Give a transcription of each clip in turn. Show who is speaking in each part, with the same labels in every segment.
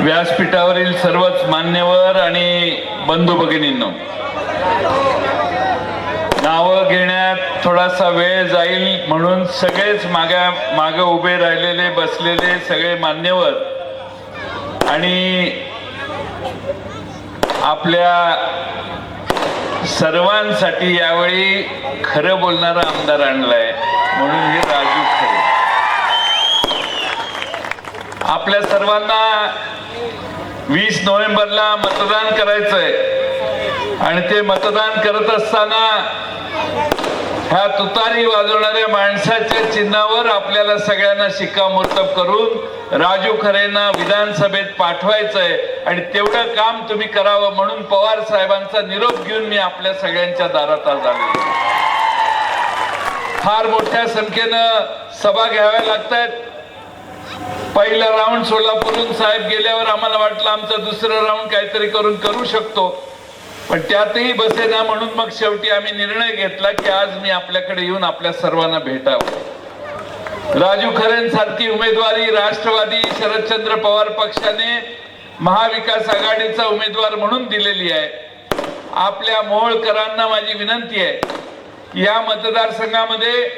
Speaker 1: व्यासपीठावरील सर्वच मान्यवर आणि बंधू भगिनींनो नावं घेण्यात थोडासा वेळ जाईल म्हणून सगळेच मागा मागे उभे राहिलेले बसलेले सगळे मान्यवर आणि आपल्या सर्वांसाठी यावेळी खरं बोलणारा आमदार आणलाय म्हणून हे राजू खरे. आपल्या सर्वांना वीस नोव्हेंबरला मतदान करायचंय. आणि ते मतदान करत असताना ह्या तुतारी वाजवणाऱ्या माणसाच्या चिन्हावर आपल्याला सगळ्यांना शिक्कामोर्तब करून राजू खरेंना विधानसभेत पाठवायचंय. आणि तेवढं काम तुम्ही करावं म्हणून पवार साहेबांचा निरोप घेऊन मी आपल्या सगळ्यांच्या दारात आज आलेलो फार मोठ्या संख्येनं सभा घ्याव्या लागतात पहिला राऊंड सोलापूरून साहेब गेल्यावर आम्हाला वाटलं आमचं दुसरं राऊंड काहीतरी करून करू शकतो. पण त्यातही बसेना म्हणून मग शेवटी आम्ही निर्णय घेतला की आज मी आपल्याकडे येऊन आपल्या सर्वांना भेटावं. राजू खरेंसारखी उमेदवारी राष्ट्रवादी शरदचंद्र पवार पक्षाने महाविकास आघाडीचा उमेदवार म्हणून दिलेली आहे. आपल्या मोहोळकरांना माझी विनंती आहे. या मतदारसंघामध्ये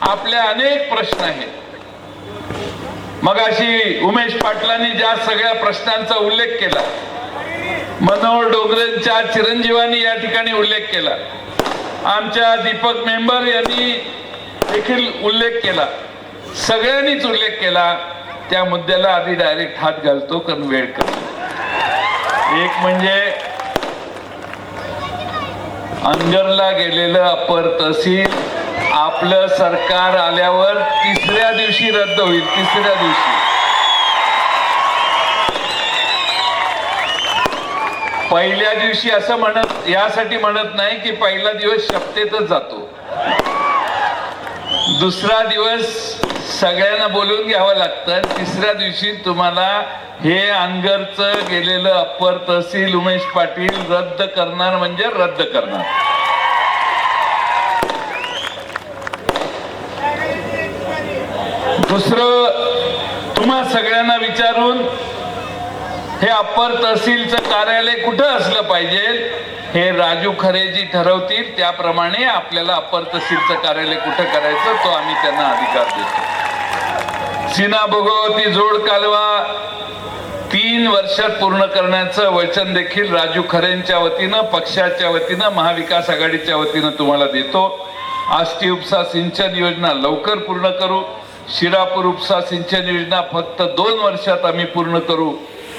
Speaker 1: आपले अनेक प्रश्न आहेत. मग अशी उमेश पाटलांनी ज्या सगळ्या प्रश्नांचा उल्लेख केला मनोहर डोंगरेंच्या चिरंजीवानी या ठिकाणी उल्लेख केला आमच्या दीपक मेंबर यांनी देखील उल्लेख केला सगळ्यांनीच उल्लेख केला त्या मुद्द्याला आधी डायरेक्ट हात घालतो कारण वेळ कर एक म्हणजे अंजरला गेलेलं अपर तहसील आपलं सरकार आल्यावर तिसऱ्या दिवशी रद्द होईल तिसऱ्या दिवशी. पहिल्या दिवशी असं म्हणत यासाठी म्हणत नाही की पहिला दिवस शपतेतच जातो. दुसरा दिवस सगळ्यांना बोलून घ्यावं लागतं तिसऱ्या दिवशी तुम्हाला हे अनगरचं गेलेलं अप्पर तहसील उमेश पाटील रद्द करणार म्हणजे रद्द करणार. दुसरं तुम्हा सगळ्यांना विचारून हे अप्पर तहसीलचं कार्यालय कुठं असलं पाहिजे हे राजू खरेजी ठरवतील त्याप्रमाणे आपल्याला अप्पर तहसीलचं कार्यालय कुठं करायचं तो आम्ही त्यांना अधिकार देतो. सीना भोगवती जोड कालवा तीन वर्षात पूर्ण करण्याचं वचन देखील राजू खरेंच्या वतीनं पक्षाच्या वतीनं महाविकास आघाडीच्या वतीनं तुम्हाला देतो. आष्टी उपसा सिंचन योजना लवकर पूर्ण करू. शिरापूर उपसा सिंचन योजना फक्त दोन वर्षात आम्ही पूर्ण करू.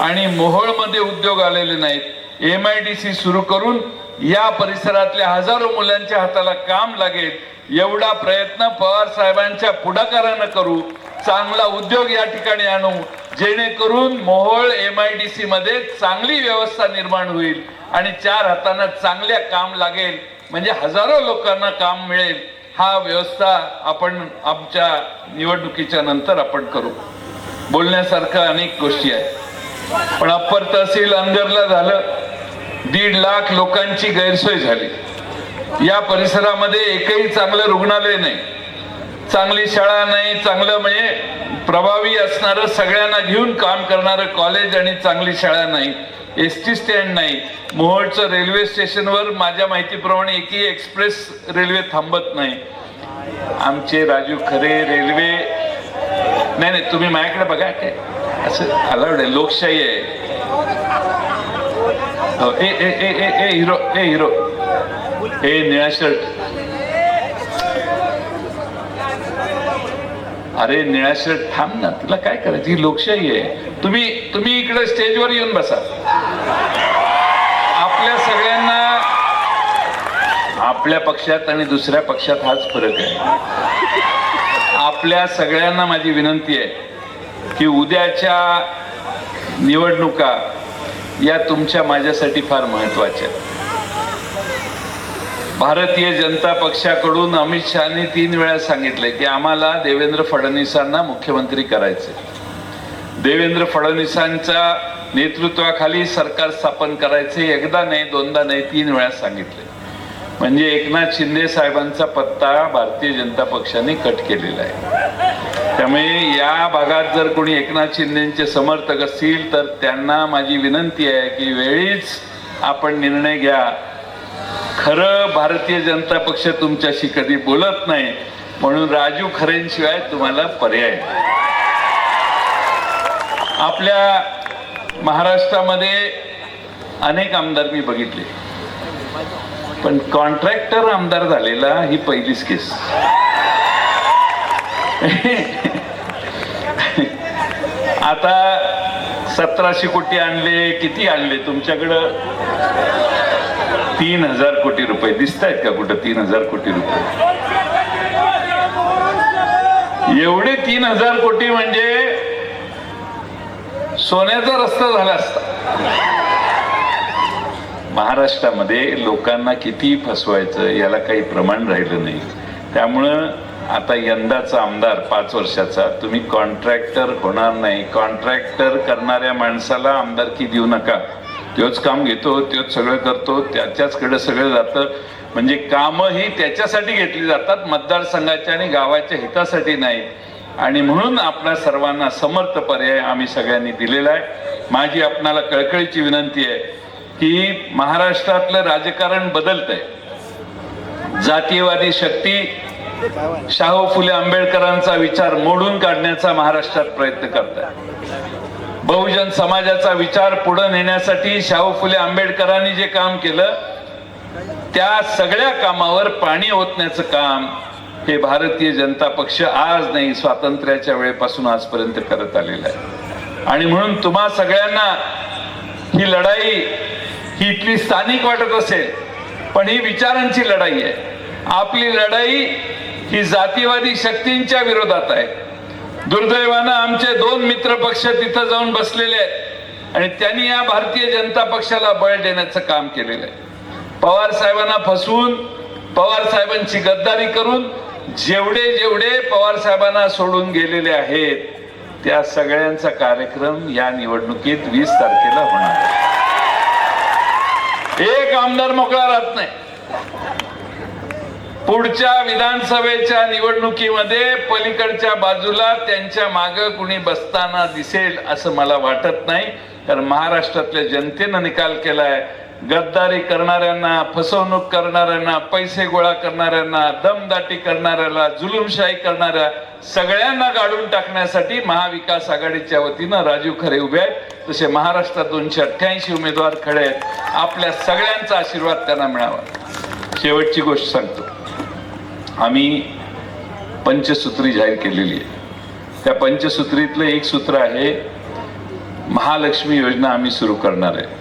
Speaker 1: आणि मोहोळमध्ये उद्योग आलेले नाहीत. एम आय डी सी सुरू करून या परिसरातल्या हजारो मुलांच्या हाताला काम लागेल. एवढा प्रयत्न पवार साहेबांच्या पुढाकारानं करू. चांगला उद्योग या ठिकाणी आणू. जेणेकरून Mohol M I D C मध्ये चांगली व्यवस्था निर्माण होईल. आणि चार हातांना चांगल्या काम लागेल. म्हणजे हजारो लोकांना काम मिळेल. हा व्यवस्था आपण आमच्या निवडणुकीच्या नंतर आपण करू. बोलण्यासारखं अनेक गोष्टी आहेत. पण अप्पर तहसील अंदरला झालं दीड लाख लोकांची गैरसोय झाली. या परिसरामध्ये एकही चांगलं रुग्णालय नाही. चांगली शाळा नाही चांगलं म्हणजे प्रभावी असणारं सगळ्यांना घेऊन काम करणारं कॉलेज आणि चांगली शाळा नाही. एस टी स्टँड नाही. मोहोळचं रेल्वे स्टेशनवर माझ्या माहितीप्रमाणे एकही एक्सप्रेस रेल्वे थांबत नाही. आमचे राजू खरे रेल्वे नाही नाही तुम्ही माझ्याकडे बघा काय असं अलाउड आहे. लोकशाही आहे. हो, ए ए ए ए ए हिरो ए हिरो ए निळा शर्ट अरे निळाशर थांब ना तुला काय करायची? ही लोकशाही आहे. तुम्ही तुम्ही इकडे स्टेजवर येऊन बसा. आपल्या सगळ्यांना आपल्या पक्षात आणि दुसऱ्या पक्षात हाच फरक आहे. आपल्या सगळ्यांना माझी विनंती आहे की उद्याच्या निवडणुका या तुमच्या माझ्यासाठी फार महत्त्वाच्या आहेत. भारतीय जनता पक्षाकडून अमित शहानी तीन वेळा सांगितले की आम्हाला देवेंद्र फडणवीसांना मुख्यमंत्री करायचे देवेंद्र फडणवीसांच्या नेतृत्वाखाली सरकार स्थापन करायचे एकदा नाही दोनदा नाही तीन वेळा सांगितले म्हणजे एकनाथ शिंदे साहेबांचा पत्ता भारतीय जनता पक्षाने कट केलेला आहे. त्यामुळे या भागात जर कोणी एकनाथ शिंदेचे समर्थक असतील तर त्यांना माझी विनंती आहे की वेळीच आपण निर्णय घ्या. खरं भारतीय जनता पक्ष तुमच्याशी कधी बोलत नाही म्हणून राजू खरेंशिवाय तुम्हाला पर्याय आपल्या महाराष्ट्रामध्ये अनेक आमदार मी बघितले. पण कॉन्ट्रॅक्टर आमदार झालेला ही पहिलीच केस. आता सतराशे कोटी आणले किती आणले तुमच्याकडं? तीन हजार कोटी रुपये. दिसत आहेत का कुठं तीन हजार कोटी रुपये? एवढे तीन हजार कोटी म्हणजे सोन्याचा रस्ता झाला असता. महाराष्ट्रामध्ये लोकांना किती फसवायचं याला काही प्रमाण राहिलं नाही. त्यामुळं आता यंदाचा आमदार पाच वर्षाचा तुम्ही कॉन्ट्रॅक्टर होणार नाही. कॉन्ट्रॅक्टर करणाऱ्या माणसाला आमदारकी देऊ नका. तोच काम घेतो तोच सगळं करतो त्याच्याचकडे सगळं जातं. म्हणजे कामंही त्याच्यासाठी घेतली जातात मतदारसंघाच्या आणि गावाच्या हितासाठी नाही. आणि म्हणून आपल्या सर्वांना समर्थ पर्याय आम्ही सगळ्यांनी दिलेला आहे. माझी आपणाला कळकळीची विनंती आहे की महाराष्ट्रातलं राजकारण बदलतंय. जातीयवादी शक्ती शाहू फुले आंबेडकरांचा विचार मोडून काढण्याचा महाराष्ट्रात प्रयत्न करताय बहुजन समाजाचा विचार पुढे नेण्यासाठी शाहू फुले आंबेडकरांनी जे काम केलं त्या सगळ्या कामावर पाणी ओतण्याचं काम हे भारतीय जनता पक्ष आज नाही स्वातंत्र्याच्या वेळेपासून आजपर्यंत करत आलेलं आहे. आणि म्हणून तुम्हा सगळ्यांना ही लढाई ही इथली स्थानिक वाटत असेल पण ही विचारांची लढाई आहे. आपली लढाई ही जातीवादी शक्तींच्या विरोधात आहे. दुर्दैवानं आमचे दोन मित्र पक्ष तिथं जाऊन बसलेले आहेत. आणि त्यांनी या भारतीय जनता पक्षाला बळ देण्याचं काम केलेलं आहे. पवार साहेबांना फसवून पवार साहेबांची गद्दारी करून जेवढे जेवढे पवार साहेबांना सोडून गेलेले आहेत त्या सगळ्यांचा कार्यक्रम या निवडणुकीत वीस तारखेला होणार एक आमदार मोकळा राहत नाही. पुढच्या विधानसभेच्या निवडणुकीमध्ये पलीकडच्या बाजूला त्यांच्या माग कुणी बसताना दिसेल असं मला वाटत नाही. कारण महाराष्ट्रातल्या जनतेनं निकाल केलाय. गद्दारी करणाऱ्यांना फसवणूक करणाऱ्यांना पैसे गोळा करणाऱ्यांना दमदाटी करणाऱ्याला जुलुमशाही करणाऱ्या सगळ्यांना गाडून टाकण्यासाठी महाविकास आघाडीच्या वतीनं राजू खरे उभे आहेत. तसे महाराष्ट्रात दोनशे अठ्ठ्याऐंशी उमेदवार खडे आहेत. आपल्या सगळ्यांचा आशीर्वाद त्यांना मिळावा. शेवटची गोष्ट सांगतो. आम्ही पंचसूत्री जाहीर केलेली आहे. त्या पंचसूत्रीतलं एक सूत्र आहे महालक्ष्मी योजना आम्ही सुरू करणार आहे.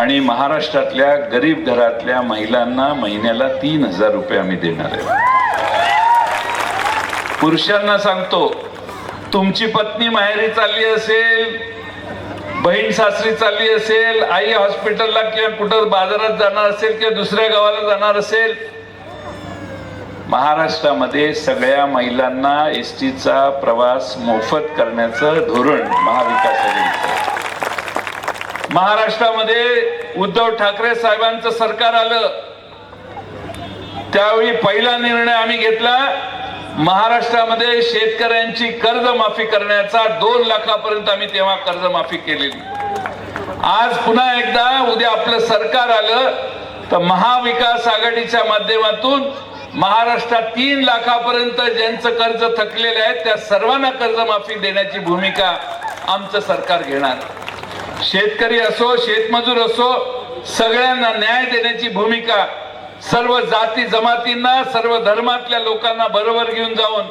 Speaker 1: आणि महाराष्ट्रातल्या गरीब घरातल्या महिलांना महिन्याला तीन हजार रुपये आम्ही देणार आहे. पुरुषांना सांगतो तुमची पत्नी माहेरी चालली असेल बहीण सासरी चालली असेल आई हॉस्पिटलला किंवा कुठं बाजारात जाणार असेल किंवा दुसऱ्या गावाला जाणार असेल महाराष्ट्रामध्ये सगळ्या महिलांना एस टीचा प्रवास मोफत करण्याचं धोरण महाविकास आघाडीचं महाराष्ट्रामध्ये उद्धव ठाकरे साहेबांचं सरकार आलं. त्यावेळी पहिला निर्णय आम्ही घेतला महाराष्ट्रामध्ये शेतकऱ्यांची कर्जमाफी करण्याचा दोन लाखापर्यंत आम्ही तेव्हा कर्जमाफी केलेली. आज पुन्हा एकदा उद्या आपलं सरकार आलं तर महाविकास आघाडीच्या माध्यमातून महाराष्ट्रात तीन लाखापर्यंत ज्यांचं कर्ज थकलेले आहे त्या सर्वांना कर्जमाफी देण्याची भूमिका आमचं सरकार घेणार. शेतकरी असो शेतमजूर असो सगळ्यांना न्याय देण्याची भूमिका सर्व जाती जमातींना सर्व धर्मातल्या लोकांना बरोबर घेऊन जाऊन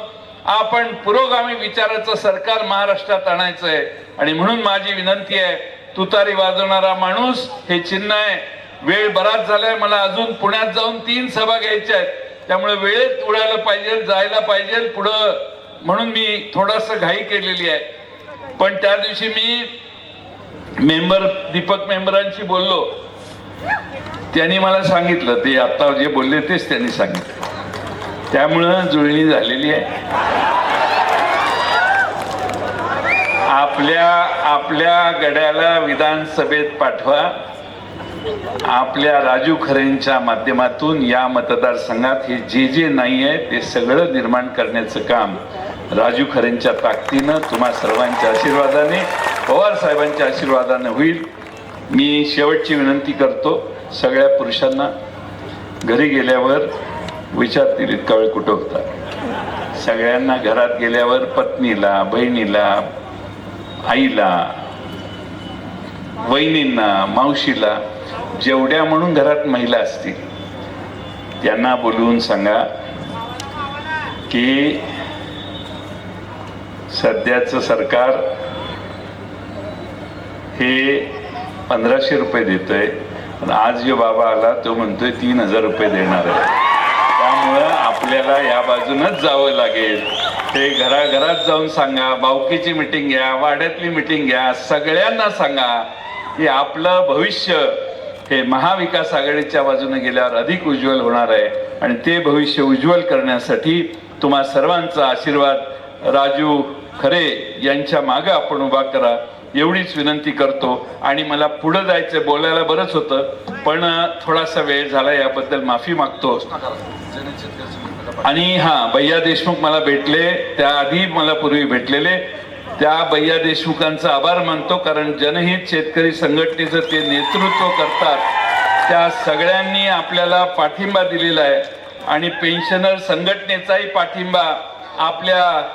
Speaker 1: आपण पुरोगामी विचाराचं सरकार महाराष्ट्रात आणायचं आहे आणि म्हणून माझी विनंती आहे तुतारी वाजवणारा माणूस हे चिन्ह आहे. वेळ बराच झालाय मला अजून पुण्यात जाऊन तीन सभा घ्यायच्या आहेत. त्यामुळे वेळेत उडायला पाहिजे जायला पाहिजे. पुढं म्हणून मी थोडस घाई केलेली आहे. पण त्या दिवशी मी मेंबर दीपक मेंबरांशी बोललो. त्यांनी मला सांगितलं ते आता जे बोलले तेच त्यांनी सांगितलं. त्यामुळं जुळणी झालेली आहे. आपल्या आपल्या गड्याला विधानसभेत पाठवा. आपल्या राजू खरेंच्या माध्यमातून या मतदारसंघात हे जे जे नाही आहे ते सगळं निर्माण करण्याचं काम राजू खरेंच्या ताकदीनं तुम्हा सर्वांच्या आशीर्वादाने पवार साहेबांच्या आशीर्वादाने होईल. मी शेवटची विनंती करतो सगळ्या पुरुषांना घरी गेल्यावर विचारतील इतका वेळ कुठं होता सगळ्यांना घरात गेल्यावर पत्नीला बहिणीला आईला वहिनींना मावशीला जेवढ्या म्हणून घरात महिला असतील त्यांना बोलवून सांगा की सध्याचं सरकार हे पंधराशे रुपये देतोय. पण आज जो बाबा आला तो म्हणतोय तीन हजार रुपये देणार आहे. त्यामुळं आपल्याला या बाजूनच जावं लागेल. ते घराघरात जाऊन सांगा बावकीची मिटिंग घ्या वाड्यातली मिटिंग घ्या सगळ्यांना सांगा की आपलं भविष्य हे महाविकास आघाडीच्या बाजूने गेल्यावर अधिक उज्ज्वल होणार आहे आणि ते भविष्य उज्ज्वल करण्यासाठी तुम्हा सर्वांचा आशीर्वाद. राजू खरे यांच्या मागे आपण उभा करा. एवढीच विनंती करतो. आणि मला पुढं जायचं बोलायला बरंच होतं पण थोडासा वेळ झाला याबद्दल माफी मागतो. आणि हा भैया देशमुख मला भेटले त्याआधी मला पूर्वी भेटलेले. त्या भैया देशमुखांचा आभार मानतो कारण जनहित शेतकरी संघटनेचं ते नेतृत्व करतात. त्या सगळ्यांनी आपल्याला पाठिंबा दिलेला आहे. आणि पेन्शनर संघटनेचाही पाठिंबा आपल्या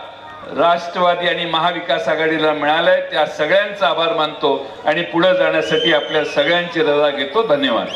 Speaker 1: राष्ट्रवादी आणि महाविकास आघाडीला मिळालाय. त्या सगळ्यांचा आभार मानतो. आणि पुढे जाण्यासाठी आपल्या सगळ्यांची रजा घेतो. धन्यवाद.